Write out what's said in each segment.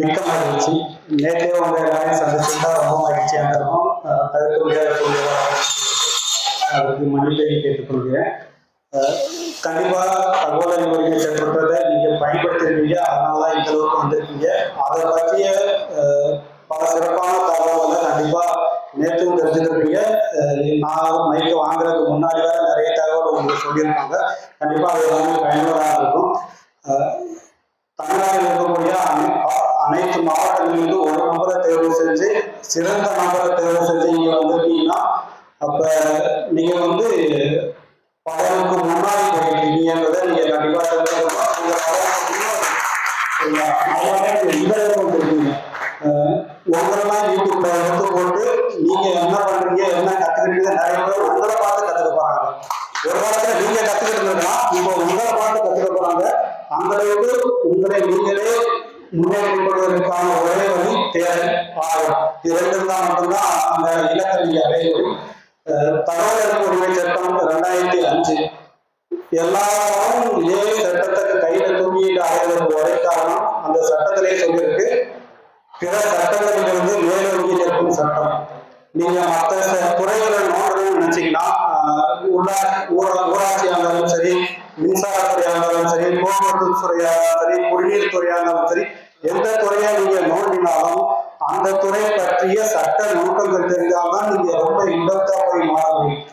மிக்க மகிழ்ச்சி நேற்றே உங்க எல்லாரையும் சந்திச்சிருந்தா ரொம்ப மகிழ்ச்சியாக இருக்கும் தவிர்க்க முடியாத அதுக்கு மன்னிப்பை கேட்டுக்கொள்கிறேன். கண்டிப்பாக கண்டிப்பா தகவல் அறிவுரை சென்றதை நீங்க பயன்படுத்திருக்கீங்க. அதனால தான் இந்த அளவுக்கு வந்திருக்கீங்க. அதை பற்றிய பல சிறப்பான தகவல்களை கண்டிப்பா நேற்றும் தெரிஞ்சுக்கிறீங்க நான் மைக்கு வாங்குறதுக்கு முன்னாடி வேற நிறைய தகவல் உங்களுக்கு சொல்லியிருக்காங்க கண்டிப்பா அது எல்லாமே பயனுள்ளதாக இருக்கும். தமிழ்நாட்டில் இருக்கக்கூடிய அனைத்து மாவட்டங்களிலும் அனைத்து ஒரு நபரை தேர்வு செஞ்சு சிறந்த நபரை தேர்வு செஞ்சு நீங்க வந்திருக்கீங்கன்னா அப்ப நீங்க வந்து பலருக்கு முன்னாடி போயிருக்கீங்கன்றதை நீங்க கண்டிப்பா தெரிஞ்சுக்கணும். உங்களை பலருக்கு முன்னாடி சரிங்களா? அதனால நீங்க இந்த அளவுக்கு வந்திருக்கீங்க அஹ் உங்களெல்லாம் யூடியூப்ல எடுத்து போட்டு நீங்க என்ன பண்றீங்க என்ன கத்துக்கிட்டீங்க நிறைய பேர் உங்களை பார்த்து கத்துக்க போறாங்க ஒரு காலத்துல நீங்க கத்துக்கிட்டு இருக்கலாம் இப்போ உங்களை பார்த்து கத்துக்க போறாங்க அந்த அளவுக்கு உங்களை நீங்களே முன்னேற்றிக் கொள்வதற்கான ஒரே வழி தேவை ஆகும் இது ரெண்டு இருந்தால் மட்டும்தான் அந்த இலக்கல்வி அடையும் தகவல் உரிமை சட்டம் ரெண்டாயிரத்தி அஞ்சு. எல்லாரும் ஏழு சட்டத்தை கையில தூக்கிட்டு அடைவதற்கு ஒரே காரணம் அந்த சட்டத்திலே சொல்லியிருக்கு பிற சட்டங்களிலிருந்து மேலோங்கி நிற்கும் சட்டம். நீங்க மற்ற துறைகளை நோக்கணும்னு நினைச்சீங்கன்னா ஆஹ், உள்ளா இருந்தாலும் சரி மின்சாரத்துறையா இருந்தாலும் சரி போக்குவரத்து துறையா இருந்தாலும் சரி குடிநீர் துறையா இருந்தாலும் சரி எந்த துறையா நீங்க நோண்டினாலும் அந்த துறை பற்றிய சட்ட நுணுக்கங்கள் தெரிஞ்சால்தான் நீங்க ரொம்ப இன்பத்தா போய் மாற முடியும்.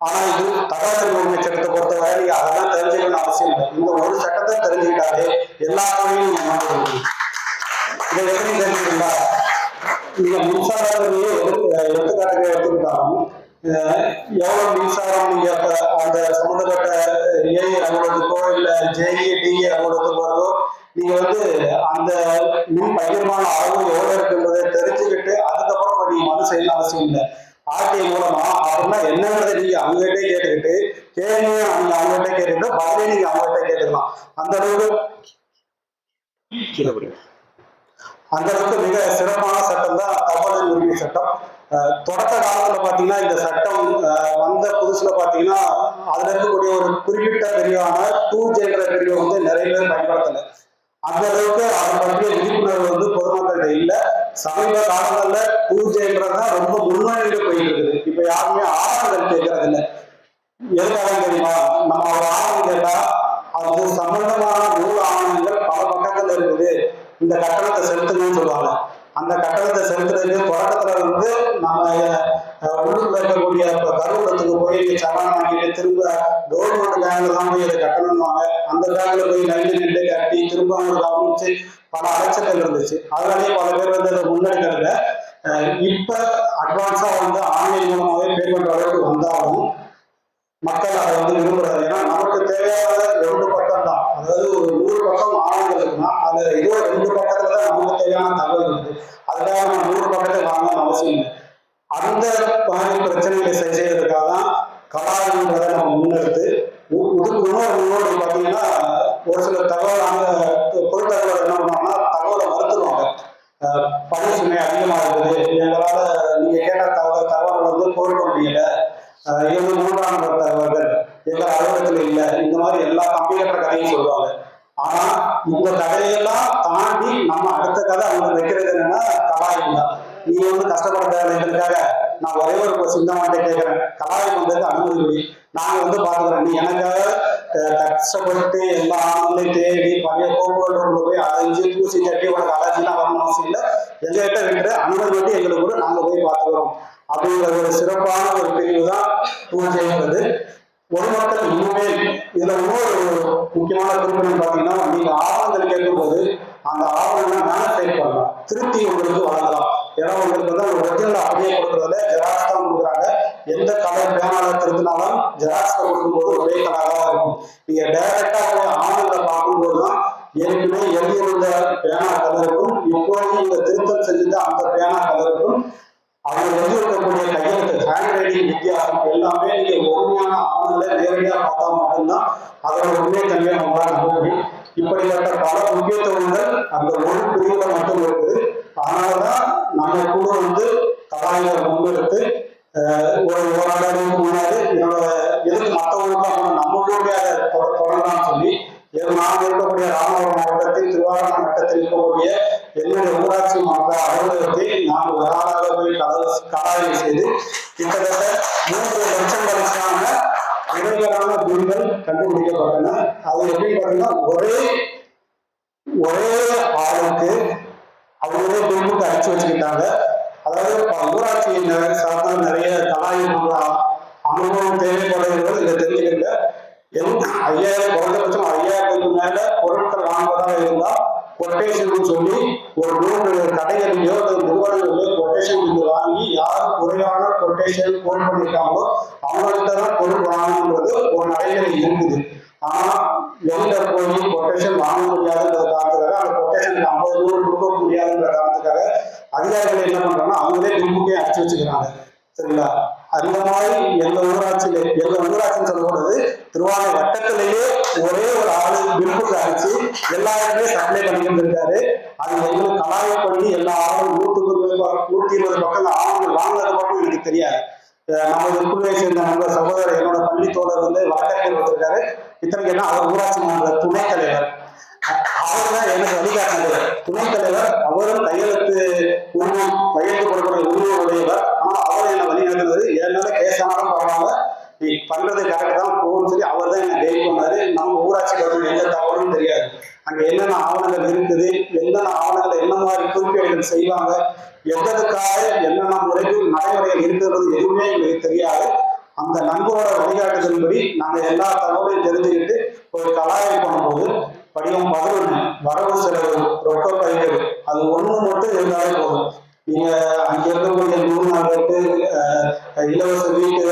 ஆனா இது தகவல் உரிமை சட்டத்தை பொறுத்தவரை நீங்க அதெல்லாம் தெரிஞ்சுக்கணும்னு அவசியம் இல்லை. இந்த ஒரு சட்டத்தை தெரிஞ்சுக்கிட்டாலே எல்லா துறையும் நீங்க மாற்ற முடியும். இதை எப்படி தெரிஞ்சுக்கிட்டா நீங்க மின்சாரத்திலேயே எடுத்துக்காட்டுக்கு எடுத்துக்கிட்டாலும் அஹ், எவ்வளவு மின்சாரம் நீங்க அந்த சம்பந்தப்பட்ட ஏஐ அலுவலகத்துக்கோ இல்ல ஜேஇ டிஏ அலுவலகத்துக்கு வருதோ நீங்க வந்து அந்த மின் பகிர்மான அளவு எவ்வளவு இருக்குன்றதை தெரிஞ்சுக்கிட்டு அதுக்கப்புறம் நீங்க மனு செய்யணும் அவசியம் இல்லை. ஆர்டிஐ மூலமா அப்படின்னா என்னன்றதை நீங்க அவங்ககிட்டே கேட்டுக்கிட்டு கேள்வி அவங்க அவங்ககிட்ட கேட்டுக்கிட்டு பதிலே நீங்க அவங்ககிட்ட கேட்டுக்கலாம். அந்த அளவுக்கு அந்த அளவுக்கு மிக சிறப்பான சட்டம் தான் தகவல் உரிமை சட்டம். அஹ் தொடக்க காலத்துல பாத்தீங்கன்னா இந்த சட்டம் அஹ் வந்த புதுசுல பாத்தீங்கன்னா அதுல இருக்கக்கூடிய ஒரு குறிப்பிட்ட பிரிவான டூ ஜென்ற பிரிவை வந்து நிறைய பேர் பயன்படுத்தலை. அந்த அளவுக்கு அதை பற்றிய விழிப்புணர்வு வந்து பொதுமக்கள்கிட்ட இல்ல. சமீப காலங்கள்ல டூ ரொம்ப முன்னணியில போயிட்டு இருக்குது. இப்ப யாருமே ஆவணங்கள் கேட்கறது இல்ல. எதுக்காக தெரியுமா நம்ம ஒரு ஆவணம் கேட்டா அது சம்பந்தமான நூல் ஆவணங்கள் பல பக்கத்துல இருக்குது. இந்த கட்டணத்தை செலுத்தணும்னு சொல்லுவாங்க. அந்த கட்டணத்தை செலுத்துறதுக்கு பல அலைச்சல்கள் இருந்துச்சு. அதனாலேயே பல பேர் வந்து அதை முன்னெடுக்கிறத அஹ், இப்ப அட்வான்ஸா வந்து ஆன்லைன் மூலமாவே பேமெண்ட் அளவுக்கு வந்தாலும் மக்கள் அதை வந்து விரும்புறாரு ஏன்னா நமக்கு தேவையான ரெண்டு பக்கம் தான். அதாவது ஒரு நூறு பக்கம் ஆவணங்கள் இருக்குன்னா அதுல ஏதோ ரெண்டு பக்கத்துல தான் நமக்கு தேவையான தகவல் இருக்குது அதுக்காக நம்ம நூறு பக்கத்தை வாங்கணும்னு அவசியம் இல்லை. அந்த மாதிரி பிரச்சனைகளை சரி செய்யறதுக்காக தான் கலாச்சாரங்களை நம்ம முன்னெடுத்து உ- இன்னொரு பார்த்தீங்கன்னா ஒரு சில தகவல் அந்த பொருட்தகவல் என்ன பண்ணுவாங்கன்னா தகவலை மறுத்துருவாங்க பணி சுமை அதிகமா இருக்குது. எங்களால நீங்க கேட்ட தகவல் தகவல் வந்து பொருட்க முடியல. அஹ் இது மூன்றாம் நபர் தகவல்கள். எங்க அலுவலகத்துல இல்ல. இந்த மாதிரி எல்லா கம்ப்யூட்டர் கதையும் சொல்லுவாங்க. ஆனா இந்த கதையெல்லாம் தாண்டி நம்ம அடுத்த கதை அவங்க வைக்கிறது என்னன்னா கலாயம் தான். நீ வந்து கஷ்டப்பட தேவைக்காக நான் ஒரே ஒரு சிந்தமாட்டே கேட்கிறேன் கலாயம் வந்ததுக்கு அனுமதி நாங்க வந்து பாத்துக்கிறோம் நீ எனக்காக கஷ்டப்பட்டு எல்லா ஆண்களையும் தேடி பழைய போக்குவரத்து போய் அலைஞ்சு தூசி தட்டி உனக்கு அலர்ஜிலாம் வரணும் அவசியம் இல்லை. எங்ககிட்ட இருக்கிற அனுமதி மட்டும் எங்களுக்கு கூட நாங்க போய் பார்த்துக்கிறோம். அப்படிங்கிற ஒரு சிறப்பான ஒரு பிரிவு தான் பூஜைங்கிறது பொதுமக்கள் இன்னுமே இதுல இன்னொரு முக்கியமான குறிப்பிடம் பாத்தீங்கன்னா நீங்க ஆவணங்கள் கேட்கும்போது அந்த ஆவணங்களை மேனிஃபைட் பண்ணலாம். திருப்தி உங்களுக்கு வழங்கலாம். ஏன்னா உங்களுக்கு வந்து ஒரு ஒரிஜினல் அப்படியே கொடுக்கறதுல ஜெராக்ஸ் தான் கொடுக்குறாங்க. எந்த கலர் பேனால திருத்தினாலும் ஜெராக்ஸ் கொடுக்கும்போது ஒரே கலராக தான் இருக்கும். நீங்க டைரக்டா போய் ஆவணங்களை பார்க்கும்போது தான் ஏற்கனவே எழுதியிருந்த பேனா கலருக்கும் இப்போது நீங்க திருத்தம் செஞ்ச அந்த பேனா கலருக்கும் அவங்க எழுதியிருக்கக்கூடிய கையெழுத்து ஹேண்ட் ரைட்டிங் வித்தியாசம் எல்லாமே நீங்க உண்மையான ஆவணங்களை நேரடியா பார்த்தா மட்டும்தான் அதோட உண்மை தன்மையை நம்மளால நம்ப முடியும். இப்படிப்பட்ட பல முக்கியத்துவங்கள் அந்த ஒரு பிரிவுல மட்டும் இருக்குது. அதனாலதான் நம்ம கூட வந்து கலாயில முன்னெடுத்து ஒரு ஓராண்டு முன்னாடி என்னோட எது முறைகளான பில்கள் கண்டுபிடிக்கப்பட்டன அது எப்படி பார்த்தீங்கன்னா ஒரே ஒரே ஆளுக்கு அவங்களே பில்புக்கு அடிச்சு வச்சுக்கிட்டாங்க அதாவது ஊராட்சி சார்ந்த நிறைய கலாய்ப்பு அனுபவம் தேவைப்படுகிறது இதை தெரிஞ்சுக்கங்க எந்த ஐயாயிரம் குறைந்தபட்சம் ஐயாயிரத்துக்கு மேல பொருட்கள் வாங்குவதாக இருந்தா கொட்டேஷன் சொல்லி ஒரு நூறு கடைகளிலோ அல்லது நிறுவனங்களிலோ கொட்டேஷன் வந்து வாங்கி யார் குறைவான கொட்டேஷன் போன் பண்ணியிருக்காங்களோ அவங்கள்ட்ட தான் பொருள் வாங்கணுன்றது ஒரு நடைமுறை இருக்குது. ஆனா வெளியில போய் கொட்டேஷன் வாங்க முடியாதுன்ற காரணத்துக்காக அந்த கொட்டேஷன் ஐம்பது நூறு கொடுக்க முடியாதுன்ற காரணத்துக்காக அதிகாரிகள் என்ன பண்றாங்கன்னா அவங்களே கும்புக்கே அடிச்சு வச்சுக்கிறாங்க. சரிங்களா? அந்த மாதிரி எங்க ஊராட்சியில எங்க ஊராட்சின்னு சொல்லக்கூடாது. திருவாரூர் வட்டத்திலேயே ஒரே ஒரு ஆளு பில்புக்கு அடிச்சு எல்லாருமே சப்ளை பண்ணிட்டு இருக்காரு. அது எங்களுக்கு கலாய பண்ணி எல்லா ஆளும் நூற்றுக்கு நூத்தி இருபது பக்கம் ஆவணங்கள் வாங்கினது மட்டும் எனக்கு தெரியாது. நம்ம விற்பனை சேர்ந்த நம்ம சகோதரர் என்னோட பள்ளி தோழர் வந்து வழக்கறிஞர் வந்திருக்காரு இத்தனைக்கு என்ன அவர் ஊராட்சி மாநில துணைத் தலைவர். அவர் தான் எனக்கு வழிகாட்டினது துணைத் தலைவர் அவரும் கையெழுத்து உருவம் கையெழுத்து கொடுக்கிற உருவம் உடையவர் ஆனால் அவர் என்னை வழி நடந்தது? என் மேல பரவாயில்ல. நீ பண்றது கரெக்ட் தான் போகும்னு சொல்லி அவர் தான் என்ன கைட் பண்ணாரு. நம்ம ஊராட்சி கவர்மெண்ட் எந்த தவறும் தெரியாது. அங்க என்னென்ன ஆவணங்கள் இருக்குது? என்னென்ன ஆவணங்கள் என்ன மாதிரி குறிப்பேடுகள் செய்வாங்க? எதற்காக என்னென்ன முறைகள் நடைமுறைகள் இருக்கிறது எதுவுமே எங்களுக்கு தெரியாது. அந்த நண்பரோட வழிகாட்டுதலின்படி நாங்கள் எல்லா தகவலையும் தெரிஞ்சுக்கிட்டு ஒரு கலாயம் பண்ணும்போது படிவம் வரவு வரவு செலவு ரொக்க பயிர் அது ஒண்ணு மட்டும் இருந்தாலே போதும். நீங்க அங்க இருக்கக்கூடிய நூறு நாள் ரேட்டு இலவச வீட்டு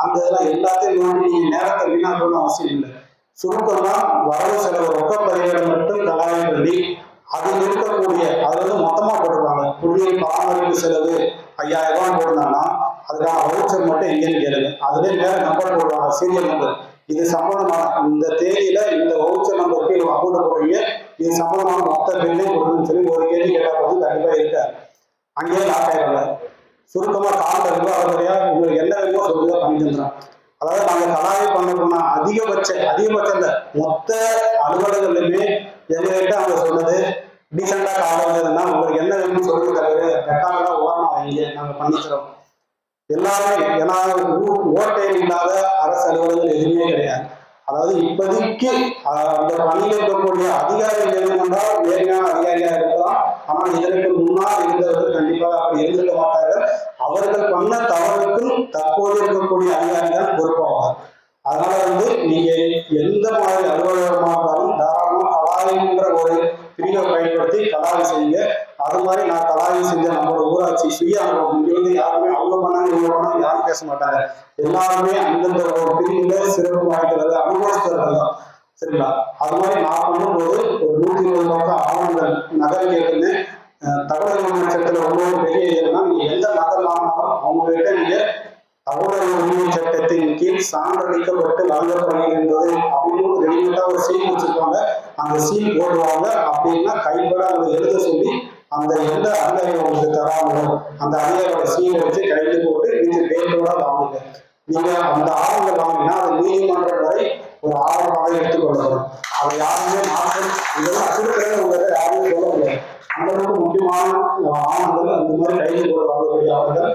அந்த இதெல்லாம் எல்லாத்தையும் நோண்டி நீங்க நேரத்தை வீணாக்கணும்னு அவசியம் இல்லை. சுருக்கமா வரவு செலவு ரொக்க பரிகாரம் மட்டும் கலாயம் பண்ணி அதில் இருக்கக்கூடிய அது வந்து மொத்தமா போட்டுருவாங்க குடிநீர் பராமரிப்பு செலவு ஐயாயிரம் ரூபாய் போடுறாங்கன்னா அதுக்கான வவுச்சர் மட்டும் எங்கேன்னு கேளுங்க. அதுலேயே மேல நம்பர் போடுவாங்க சீரியல் நம்பர் இது சம்பந்தமான இந்த தேதியில இந்த வவுச்சர் நம்பருக்கு இவ்வளவு அமௌண்ட் போடுறீங்க. இது சம்பந்தமான மொத்த பில்லையும் கொடுக்கணும்னு சொல்லி ஒரு கேள்வி கேட்டா போது கண்டிப்பா இருக்காது அங்கேயே லாக் ஆயிடுறாங்க சுருக்கமா காண்ட அவருடைய உங்களுக்கு என்ன வேணுமோ சொல்லுங்க பண்ணி தந்துடும் அதாவது நாங்க கலாயை பண்ண போனா அதிகபட்ச அதிகபட்சம் இல்ல மொத்த அலுவலகங்களுமே எங்ககிட்ட அவங்க சொன்னது டீசெண்டா காலம் வந்ததுன்னா உங்களுக்கு என்ன வேணும்னு சொல்லுங்க தலைவர் கட்டாங்களா ஓரமா வைங்க நாங்க பண்ணிக்கிறோம் எல்லாமே ஏன்னா ஓட்டை இல்லாத அரசு அலுவலகங்கள் எதுவுமே கிடையாது. அதாவது இப்போதைக்கு அந்த பணியில் இருக்கக்கூடிய அதிகாரிகள் வேணுமென்றால் நேர்மையான அதிகாரியாக இருக்கலாம். ஆனால் இதற்கு முன்னால் இருந்தவர்கள் கண்டிப்பாக அப்படி இருந்திருக்க மாட்டார்கள். அவர்கள் பண்ண தவறுக்கும் தற்போது இருக்கக்கூடிய அதிகாரிகள் பொறுப்பாவார் அதனால வந்து நீங்க எந்த மாதிரி அலுவலகமாக இருந்தாலும் தாராளமா கலாயின்ற ஒரு பிரிவை பயன்படுத்தி கலாயம் செய்யுங்க. அது மாதிரி நான் கலாயம் செஞ்ச நம்மளோட ஊராட்சி சுய அனுபவம். இங்க வந்து யாருமே அவங்க பண்ணாங்க யாரும் பேச மாட்டாங்க. எல்லாருமே அந்தந்த ஒரு பிரிவுல சிறப்பு வாய்க்கிறது அனுபவஸ்தர்கள் தான். சரிங்களா? அது மாதிரி நான் பண்ணும்போது ஒரு நூத்தி இருபது பக்கம் ஆவணங்கள் நகல் கேட்டுன்னு தகவல் சட்டத்துல ஒவ்வொரு பெரிய இதுனா நீங்க எந்த நகல் ஆனாலும் அவங்க கிட்ட நீங்க தகவல் உரிமை சட்டத்தின் கீழ் சான்றளிக்கப்பட்டு வழங்கப்படுகின்றது அப்படின்னு ரெடிமேட்டா ஒரு சீல் வச்சிருப்பாங்க. அந்த சீல் போடுவாங்க. அப்படின்னா கைப்பட அதை எழுத சொல்லி அந்த எந்த அதிகாரி உங்களுக்கு தராமலும் அந்த அதிகாரியோட சீலை வச்சு கையில் போட்டு நீங்க டேட்டோட வாங்குங்க. நீங்க அந்த ஆவணங்கள் வாங்கினா அது நீதிமன்றம் வரை ஒரு ஆவணமாக எடுத்துக்கொள்ளணும் அதை யாருமே மாற்றம் இதெல்லாம் கொடுக்கறது உங்களை யாருமே சொல்ல முடியாது. அந்த அளவுக்கு முக்கியமான ஆவணங்கள் அந்த மாதிரி கையில் போட வாங்கக்கூடிய ஆவணங்கள்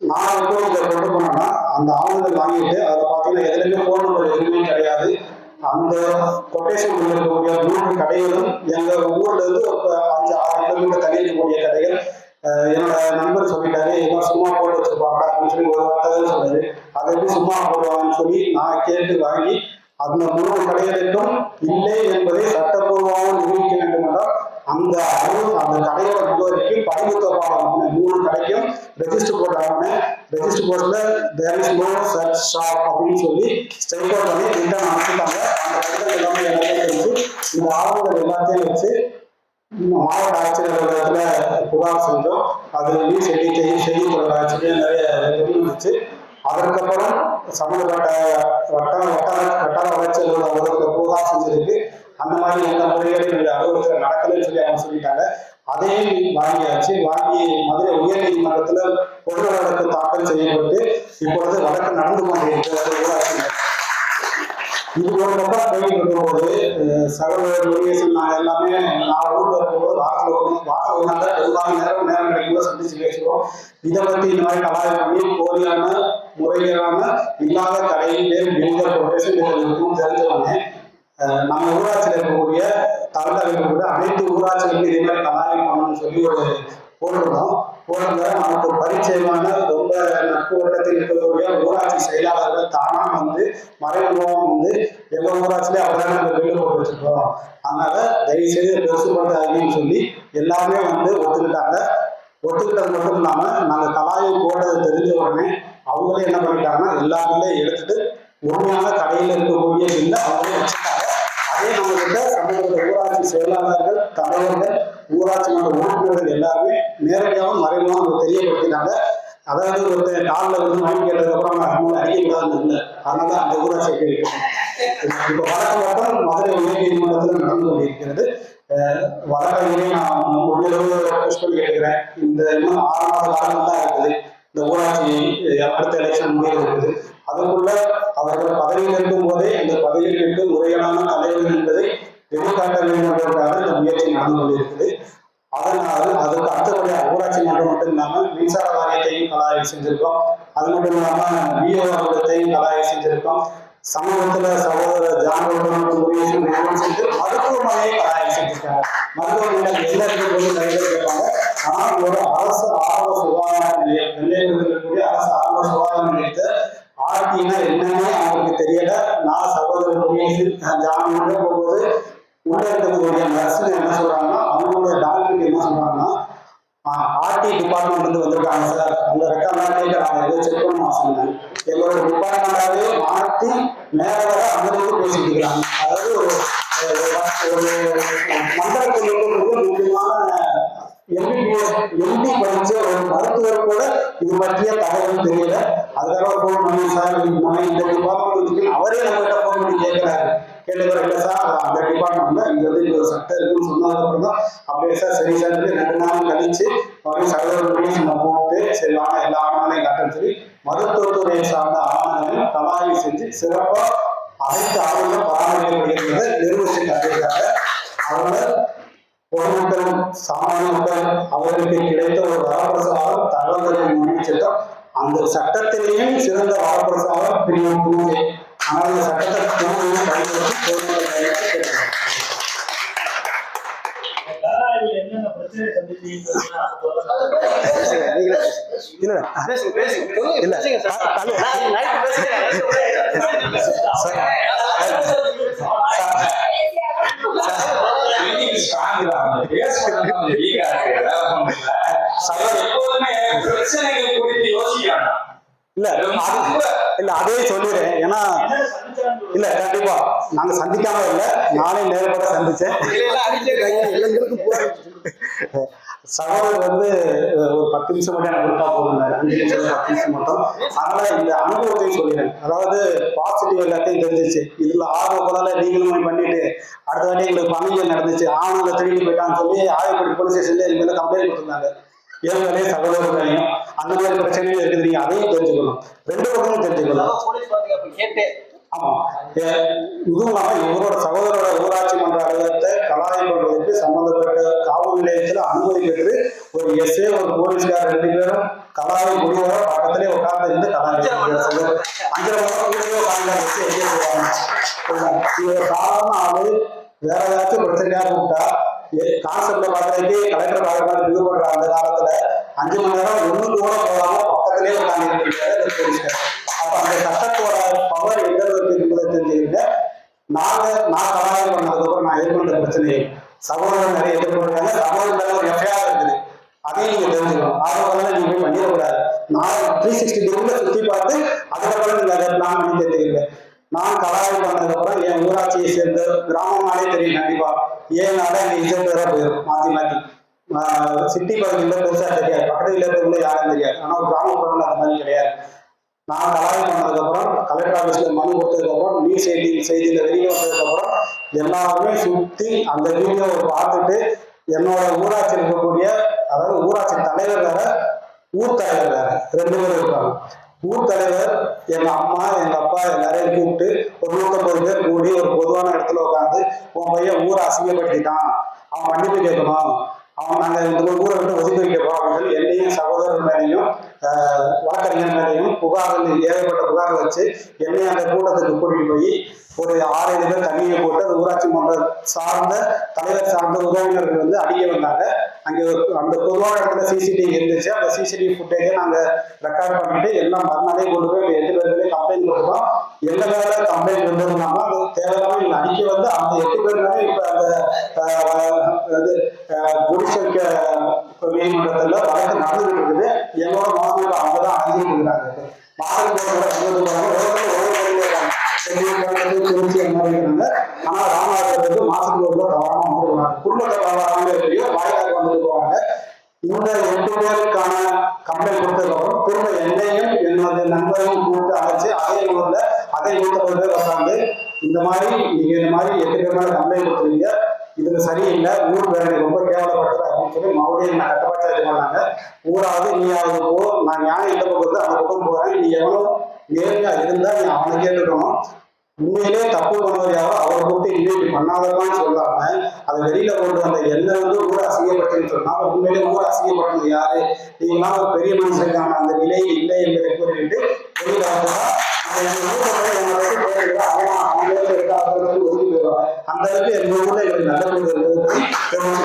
நான் இப்போ இதை கொண்டு போனேன்னா அந்த ஆவணங்கள் வாங்கிட்டு அதை பார்த்தீங்கன்னா எதுலையுமே போன எதுவுமே கிடையாது. அந்த கொட்டேஷன் இருக்கக்கூடிய மூன்று கடைகளும் எங்க ஊர்ல இருந்து ஒரு அஞ்சு ஆறு கிலோமீட்டர் தள்ளி இருக்கக்கூடிய கடைகள் என்னோட நண்பர் சொல்லிட்டாரு இவன் சும்மா போட்டு வச்சிருப்பாங்க அப்படின்னு சொல்லி ஒரு வார்த்தை சொன்னாரு. அதை எப்படி சும்மா போடுவாங்கன்னு சொல்லி நான் கேட்டு வாங்கி அந்த மூன்று கடைகளுக்கும் இல்லை என்பதை சட்டப்பூர்வமாக நிரூபிக்க வேண்டும் என்றால் அந்த அந்த கடையோட முகவரிக்கு பதிவு தொடர்பான மூணு கடைக்கும் ரெஜிஸ்டர் போட்டாங்க. ரெஜிஸ்டர் போர்ட்ல there is no church shop அப்படின்னு சொல்லி ஸ்ட்ரைக் அவுட் பண்ணி ரிட்டர்ன் அனுப்பிட்டாங்க. அந்த கடைகள் எல்லாமே எல்லாத்தையும் தெரிஞ்சு இந்த ஆர்வங்கள் எல்லாத்தையும் வச்சு மாவட்ட ஆட்சியர் புகார் செஞ்சோம். அது நியூஸ் செய்தி செய்தி செய்தி தொலைக்காட்சியில நிறைய வெளி வந்துச்சு அதற்கப்புறம் சம்பந்தப்பட்ட வட்டார வட்டார வட்டார வளர்ச்சி அலுவலக அலுவலகத்துல புகார் செஞ்சிருக்கு அந்த மாதிரி எந்த முறைகளும் எங்க அலுவலகத்தில் நடக்கலைன்னு சொல்லி அவங்க சொல்லிட்டாங்க அதே வாங்கியாச்சு. வாங்கி மதுரை உயர்நீதிமன்றத்துல பொது வழக்கு தாக்கல் செய்யப்பட்டு இப்பொழுது வழக்கு நடந்து கொண்டிருக்கிறது. இது ஒரு பக்கம் போயிட்டு இருக்கும்போது சகோதரர் முருகேசன் நான் எல்லாமே நான் ஊர்ல இருக்கும்போது வாரத்தில் ஒரு வாரம் எல்லாமே நேரம் நேரம் கிடைக்கும்போது சந்திச்சு பேசுவோம். இதை பத்தி இந்த மாதிரி கலாயம் பண்ணி போலியான முறையான இல்லாத கடையின் பேர் பில்டர் கொட்டேஷன் நம்ம ஊராட்சியில் இருக்கக்கூடிய தமிழக இருக்கக்கூடிய அனைத்து ஊராட்சிகளுக்கும் இதே மாதிரி கலாய்வு பண்ணணும்னு சொல்லி ஒரு போட்டிருந்தோம். போட்டிருந்தா நமக்கு பரிச்சயமான ரொம்ப நட்பு வட்டத்தில் இருக்கக்கூடிய ஊராட்சி செயலாளர்கள் தானாக வந்து மறைமுகமாக வந்து எவ்வளோ ஊராட்சியிலே அப்படிதான் நம்ம வீடு போட்டு வச்சுருக்கோம். அதனால தயவுசெய்து செய்து பெருசுபடுத்தாதீங்கன்னு சொல்லி எல்லாமே வந்து ஒத்துக்கிட்டாங்க. ஒத்துக்கிட்டது மட்டும் இல்லாமல் நாங்கள் கலாயை போட்டது தெரிஞ்ச உடனே அவங்களே என்ன பண்ணிட்டாங்கன்னா எல்லாருமே எடுத்துட்டு உண்மையான கடையில் இருக்கக்கூடிய பில்லை அவங்களே வச்சுட்டாங்க. அதே நம்ம கிட்ட ஊராட்சி செயலாளர்கள் தலைவர்கள் ஊராட்சி மன்ற உறுப்பினர்கள் எல்லாருமே நேரடியாகவும் மறைமுகமாக அவங்க தெரியப்படுத்தினாங்க அதாவது ஒருத்தர் காலில் வந்து வாங்கி கேட்டதுக்கப்புறம் நான் மூணு அறிக்கைக்கூடாதுன்னு இல்லை அதனால அந்த ஊராட்சி கேட்கிறேன் இப்போ வழக்கு மட்டும் மதுரை உயர் நீதிமன்றத்தில் நடந்து கொண்டிருக்கிறது. அஹ் நான் முழுவதும் புஷ் பண்ணி கேட்கிறேன் இந்த இன்னும் ஆறு மாத காலம் தான் இருக்குது. இந்த ஊராட்சி அடுத்த எலெக்ஷன் முடிவு இருக்குது அதுக்குள்ள அவர்கள் பதவியில் இருக்கும் போதே இந்த பதவியில் விட்டு முறையான தலைவர்கள் என்பதை வெளிக்காட்ட வேண்டும் என்பதற்காக இந்த முயற்சி நடந்து கொண்டிருக்குது அதனால் அதுக்கு அடுத்தபடியாக ஊராட்சி மன்றம் மட்டும் இல்லாமல் மின்சார வாரியத்தையும் கலாய்வு செஞ்சிருக்கோம். அது மட்டும் இல்லாமல் பிஓ அலுவலகத்தையும் கலாய்வு செஞ்சிருக்கோம். சமூகத்துல சகோதர ஜானவர்களும் முருகேசன் நியமனம் செஞ்சு மருத்துவமனையை கலாய்வு செஞ்சிருக்காங்க. மருத்துவமனையில் எல்லாருக்கும் போது நிறைய கேட்பாங்க. ஆனால் ஒரு அரசு ஆரம்ப சுகாதார நிலையம் நெல்லையில் இருக்கக்கூடிய அரசு ஆரம்ப சுகாதார நிலையத்தை ஆர்த்தினா என்னன்னே அவங்களுக்கு தெரியல நான் சகோதரர்களுடைய ஜாமீன் போகும்போது உள்ள இருக்கக்கூடிய நர்ஸுங்க என்ன சொல்றாங்கன்னா அவங்களோட டாக்டருக்கு என்ன சொல்றாங்கன்னா ஆர்டி டிபார்ட்மெண்ட் இருந்து வந்திருக்காங்க சார் உங்க ரெக்கார்ட்லாம் கேட்கறாங்க ஏதோ செக் பண்ணுவோம் சொன்னேன் எங்களோட டிபார்ட்மெண்டாவே மாற்றி மேல வர அங்கிருந்து பேசிட்டு இருக்காங்க அதாவது ஒரு ஒரு மண்டலத்தில் மிக முக்கியமான எம்பிபிஎஸ் எம்பி படிச்ச ஒரு மருத்துவர் கூட இது பற்றிய தகவல் தெரியல. அதுக்காக ஃபோன் பண்ணி சார் இந்த மாதிரி இந்த டிபார்ட்மெண்ட் அவரே நம்மகிட்ட ஃபோன் பண்ணி கேட்கிறாரு. கேட்டவர் இல்லை சார் அந்த டிபார்ட்மெண்ட்ல இங்க வந்து இந்த ஒரு சட்டம் இருக்குன்னு சொன்னதுக்கப்புறம் தான் அப்படியே சார் சரி சார் ரெண்டு நாள் கழிச்சு மறுபடியும் சகோதரர்களையும் நம்ம போட்டு சரி வாங்க எல்லா ஆவணங்களையும் காட்டுன்னு சரி மருத்துவத்துறை சார்ந்த ஆவணங்களையும் கலாய்வு செஞ்சு சிறப்பாக அனைத்து ஆவணங்களும் பராமரிக்கப்படுகிறத நிர்வகிச்சு காட்டியிருக்காங்க. அவங்க பொதுமக்கள் சாமானிய மக்கள் அவர்களுக்கு கிடைத்த ஒரு வரப்பிரசாதம் தகவல்களை முன்னெச்சரித்தோம் அந்த சட்டத்திலேயும் சிறந்த வரப்பிரசாதம் பிரிவு பூஜை ஆனால் இந்த சட்டத்தை பூஜையும் பயன்படுத்தி பொதுமக்கள் பயன்படுத்தி பிரச்சனை சந்திச்சீங்கன்னு அப்போ இல்ல. இல்ல. அது- இல்ல அதே சொல்லிடுறேன். ஏன்னா இல்ல கண்டிப்பா. நாங்க சந்திக்காம இல்ல. நானே நேரப்பட சந்திச்சேன். சகோதரர் வந்து ஒரு பத்து நிமிஷம் மட்டும் எனக்கு கொடுத்தா போதும். அஞ்சு நிமிஷம் பத்து நிமிஷம் மட்டும். அதனால இந்த அனுபவத்தையும் சொல்லிடுறேன். அதாவது பாசிட்டிவ் எல்லாத்தையும் தெரிஞ்சிச்சு இதுல ஆர்வ போனால நீங்களும் பண்ணிட்டு அடுத்த வாட்டி எங்களுக்கு பணிகள் நடந்துச்சு ஆவணங்களை திரும்பி போயிட்டான்னு சொல்லி ஆயப்படி போலீஸ் ஸ்டேஷன்ல எங்க மேல கம்ப்ளைண்ட் கொடுத்துருந்தாங்க. ஏற்கனவே சகோதரர்களையும் அந்த மாதிரி பிரச்சனையும் இருக்குது நீங்க அதையும் தெரிஞ்சுக்கணும். ரெண்டு பக்கமும் தெரிஞ்சுக்கணும். ஆமா. இதுவும் இவரோட சகோதரோட ஊராட்சி மன்ற அலுவலகத்தை கலாயம் பண்றதுக்கு சம்பந்தப்பட்ட காவல் நிலையத்துல அனுமதி பெற்று ஒரு எஸ்ஏ ஒரு போலீஸ்கார் ரெண்டு பேரும் கலாய குடியோட பக்கத்திலே உட்கார்ந்து இருந்து கலாயம் அஞ்சரை இவர் சாதாரண ஆளு வேற ஏதாச்சும் பிரச்சனையா கூப்பிட்டா கான்செப்ட்ல பாக்குறதுக்கு கலெக்டர் பாக்குறது இது பண்ற அந்த காலத்துல அஞ்சு மணி நேரம் ஒண்ணு கூட போகாம பக்கத்திலே உட்கார்ந்து அப்ப அந்த சட்டத்தோட பவர் எங்க இருக்கு என்பதை தெரிஞ்சுக்கிட்டு நாங்க நான் கலாயம் பண்ணதுக்கப்புறம் நான் எதிர்கொண்ட பிரச்சனை சகோதரர் நிறைய எதிர்கொள்றாங்க சகோதரர் ஒரு எஃப்ஐஆர் இருக்குது. அதையும் நீங்க தெரிஞ்சுக்கணும். ஆர்வம் நீங்க போய் பண்ணிடக்கூடாது. நான் த்ரீ சிக்ஸ்டி டிகிரில சுத்தி பார்த்து அதுக்கப்புறம் நீங்க அதை பிளான் பண்ணி தெரிஞ்சுக்கங்க. நான் கலாயம் பண்ணதுக்கப்புறம் என் ஊராட்சியை சேர்ந்த கிராமமாலே தெரியும் கண்டிப்பா. ஏனால எங்க இசை பேரா போயிடும் மாத்தி மாத்தி. சிட்டி பகுதியில் பெருசா தெரியாது. பக்கத்துல இருக்கிறவங்களும் யாரும் தெரியாது. ஆனா ஒரு கிராமப்புறங்கள் அந்த மாதிரி கிடையாது. நான் கலாயம் பண்ணதுக்கப்புறம் கலெக்டர் ஆஃபீஸ்ல மனு கொடுத்ததுக்கப்புறம் நியூஸ் செய்தி செய்தியில வெளியே வந்ததுக்கப்புறம் எல்லாருமே சுத்தி அந்த வீடியோவை பார்த்துட்டு என்னோட ஊராட்சி இருக்கக்கூடிய அதாவது ஊராட்சி தலைவர் வேற ஊர் தலைவர் வேற ரெண்டு பேரும் இருக்காங்க. ஊர் தலைவர் எங்க அம்மா எங்க அப்பா எல்லாரையும் கூப்பிட்டு ஒரு நூற்றம்பது பேர் கூடி ஒரு பொதுவான இடத்துல உட்காந்து உன் பையன் ஊரை அசிங்கப்படுத்திட்டான். அவன் மன்னிப்பு கேட்கணும். அவன் நாங்கள் இந்த ஊரை விட்டு ஒதுக்கி வைக்க போறோம். சொல்லி என்னையும் சகோதரர் மேலையும் வழக்கறிஞர் மேலையும் புகார்கள் ஏகப்பட்ட புகார் வச்சு என்னையும் அந்த கூட்டத்துக்கு கூட்டிட்டு போய் ஒரு ஆறு ஏழு பேர் தண்ணியை போட்டு அந்த ஊராட்சி மன்ற சார்ந்த தலைவர் சார்ந்த உறவினர்கள் வந்து அடிக்க வந்தாங்க. அங்கே ஒரு- அந்த பொதுவான இடத்துல சிசிடிவி இருந்துச்சு. அந்த சிசிடிவி ஃபுட்டேஜை நாங்கள் ரெக்கார்ட் பண்ணிட்டு எல்லாம் மறுநாளே கொண்டு போய் எட்டு பேர்களே கம்ப்ளைண்ட் கொடுத்தோம். எந்த மேல கம்ப்ளைண்ட் இருந்ததுனாலும் அது தேவையில்லாமல் அடிக்க வந்து அந்த எட்டு பேர் மேலே அந்த அதாவது அது இப்போ நீதிமன்றத்துல வழக்கு நடந்துட்டு இருக்குது. எங்களோட மாநில அவங்க தான் அழிஞ்சிட்டு இருக்கிறாங்க. திருச்சி அந்த மாதிரி இருக்காங்க ஆனால் ராமநாதர் வந்து மாசத்துக்கு ஒரு தவறாம வந்துருக்காங்க குடும்பத்தை வராம தெரியும் வாய்க்காக வந்துட்டு போவாங்க இந்த எட்டு பேருக்கான கம்பெனி கொடுத்ததுக்கப்புறம் திரும்ப என்னையும் என்னது நண்பரையும் கூப்பிட்டு அழைச்சு அதே ஊர்ல அதே நூற்றம்பது பேர் உட்காந்து இந்த மாதிரி நீங்க இந்த மாதிரி எட்டு பேர் மேல கம்ப்ளைண்ட் கொடுத்துருக்கீங்க. இதுல சரியில்லை. ஊர் பேரை ரொம்ப கேவலப்படுத்துற அப்படின்னு சொல்லி மறுபடியும் நான் கட்டப்பாச்சா இது பண்ணாங்க ஊராவது நீயாவது போ. நான் ஞானம் இந்த பக்கம் அந்த பக்கம் போறேன். நீ எவ்வளவு நேர்மையா இருந்தா நீ அவனை கேட்டுக்கணும். உண்மையிலே தப்பு பண்ணுவது யாரோ? அவரை கூப்பிட்டு இன்னும் இப்படி பண்ணாதப்பான்னு சொல்லாம அதை வெளியில கொண்டு வந்த என்ன வந்து ஊர் அசிங்கப்பட்டுன்னு சொன்னா உண்மையிலே ஊர் அசிங்கப்பட்டது யாரு? நீங்களாம் ஒரு பெரிய மனுஷனுக்கான அந்த நிலை இல்லை என்பதை கூறிட்டு வெளியில வந்தா அவன் அவங்களே போயிருந்தா அந்த அளவுக்கு எங்க ஊர்ல எங்களுக்கு நல்ல பேர் இருந்தது